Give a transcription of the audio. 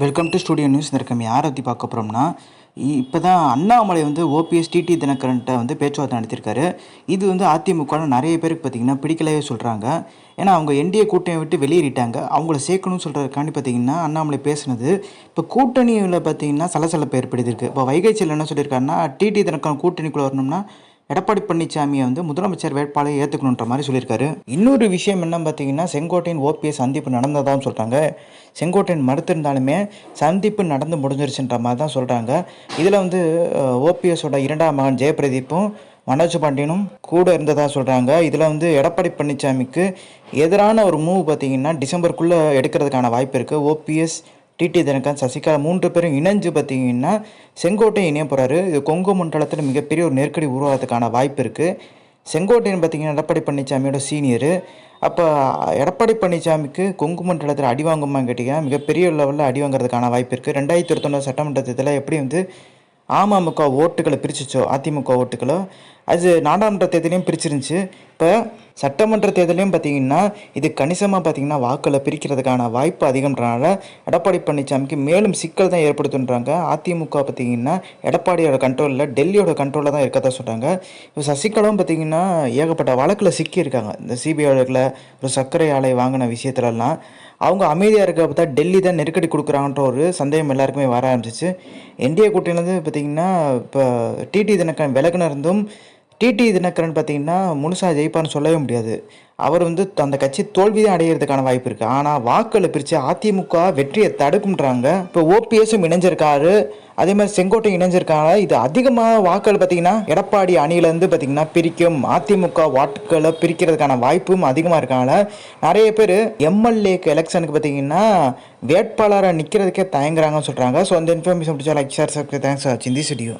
Welcome to studio news இந்த இருக்கம் யாரை பற்றி பார்க்க போகிறோம்னா இப்போ தான் அண்ணாமலை வந்து ஓபிஎஸ் டிடி தினகரன்ட்ட வந்து பேச்சுவார்த்தை நடத்தியிருக்காரு. இது வந்து அதிமுக நிறைய பேருக்கு பார்த்தீங்கன்னா பிடிக்கலவே சொல்கிறாங்க ஏன்னா அவங்க என்டிஏ கூட்டணியை விட்டு வெளியேறிட்டாங்க. அவங்கள சேர்க்கணும்னு சொல்கிறதுக்காண்டி பார்த்தீங்கன்னா அண்ணாமலை பேசுனது இப்போ கூட்டணியில் பார்த்தீங்கன்னா சலசலப்பு ஏற்படுத்தியிருக்கு. இப்போ வைகை செல்வன் என்ன சொல்லியிருக்காருன்னா டிடி தினகரன் கூட்டணிக்குள்ளே வரணும்னா எடப்பாடி பழனிசாமியை வந்து முதலமைச்சர் வேட்பாளரை ஏற்றுக்கணுன்ற மாதிரி சொல்லியிருக்காரு. இன்னொரு விஷயம் என்ன பார்த்தீங்கன்னா செங்கோட்டையின் ஓபிஎஸ் சந்திப்பு நடந்ததான்னு சொல்கிறாங்க செங்கோட்டையன் மறுத்திருந்தாலுமே சந்திப்பு நடந்து முடிஞ்சிருச்சுன்ற மாதிரி தான் சொல்கிறாங்க இதில் வந்து ஓபிஎஸோட இரண்டாம் மகன் ஜெயபிரதீப்பும் மனோஜ் பாண்டியனும் கூட இருந்ததாக சொல்கிறாங்க இதில் வந்து எடப்பாடி பழனிசாமிக்கு எதிரான ஒரு மூவ் பார்த்தீங்கன்னா டிசம்பருக்குள்ளே எடுக்கிறதுக்கான வாய்ப்பு இருக்குது ஓபிஎஸ் டிடி தினகரன் சசிகலா மூன்று பேரும் இணைஞ்சு பார்த்தீங்கன்னா செங்கோட்டை இணைய போகிறாரு இது கொங்கு மண்டலத்தில் மிகப்பெரிய ஒரு நெருக்கடி உருவாகிறதுக்கான வாய்ப்பு இருக்குது செங்கோட்டையன் பார்த்தீங்கன்னா எடப்பாடி பழனிசாமியோட சீனியரு அப்போ எடப்பாடி பழனிசாமிக்கு கொங்கு மண்டலத்தில் அடி வாங்குமான்னு கேட்டிங்கன்னா மிகப்பெரிய லெவலில் அடி வாங்குறதுக்கான வாய்ப்பு இருக்குது ரெண்டாயிரத்தி இருபத்தொன்று சட்டமன்ற தேர்தலில் எப்படி வந்து அமமுக ஓட்டுகளை பிரிச்சிச்சோ அதிமுக ஓட்டுகளோ அது நாடாளுமன்ற தேர்தலையும் பிரிச்சிருந்துச்சு. இப்போ சட்டமன்ற தேர்தலையும் பார்த்தீங்கன்னா இது கணிசமாக பார்த்தீங்கன்னா வாக்களை பிரிக்கிறதுக்கான வாய்ப்பு அதிகம்ன்றனால எடப்பாடி பழனிசாமிக்கு மேலும் சிக்கல் தான் ஏற்படுத்துன்றாங்க. அதிமுக பார்த்தீங்கன்னா எடப்பாடியோட கண்ட்ரோலில் டெல்லியோட கண்ட்ரோலில் தான் இருக்கதா சொல்கிறாங்க இப்போ சசிகலாவும் பார்த்தீங்கன்னா ஏகப்பட்ட வழக்கில் சிக்கியிருக்காங்க. இந்த சிபிஐ வழக்கில் ஒரு சர்க்கரை ஆலை வாங்கின விஷயத்துலலாம் அவங்க அமைதியாக இருக்க பார்த்தா டெல்லி தான் நெருக்கடி கொடுக்குறாங்கன்ற ஒரு சந்தேகம் எல்லாருக்குமே வர ஆரம்பிச்சிச்சு. என்டிஏ கூட்டணியிலேருந்து பார்த்தீங்கன்னா இப்போ டிடி தினகரன் விலகுனருந்தும் டிடி தினகரன் பார்த்தீங்கன்னா முழுசாக ஜெயிப்பார்னு சொல்லவே முடியாது. அவர் வந்து அந்த கட்சி தோல்வி தான் அடையிறதுக்கான வாய்ப்பு இருக்குது ஆனால் வாக்களை பிரித்து அதிமுக வெற்றியை தடுக்கும்ன்றாங்க. இப்போ ஓபிஎஸும் இணைஞ்சிருக்காரு. அதே மாதிரி செங்கோட்டை இணைஞ்சிருக்காங்க. இது அதிகமாக வாக்கள் பார்த்தீங்கன்னா எடப்பாடி அணியிலேருந்து பார்த்தீங்கன்னா பிரிக்கும். அதிமுக வாக்குகளை பிரிக்கிறதுக்கான வாய்ப்பும் அதிகமாக இருக்காங்க. நிறைய பேர் எம்எல்ஏக்கு எலெக்ஷனுக்கு பார்த்தீங்கன்னா வேட்பாளராக நிற்கிறதுக்கே தயங்குறாங்கன்னு சொல்கிறாங்க ஸோ அந்த இன்ஃபர்மேஷன் பிடிச்சா லைக் ஷேர் சப்ஸ்கிரைப் தேங்க்ஸ் வாட்சிங் தி ஸ்டுடியோ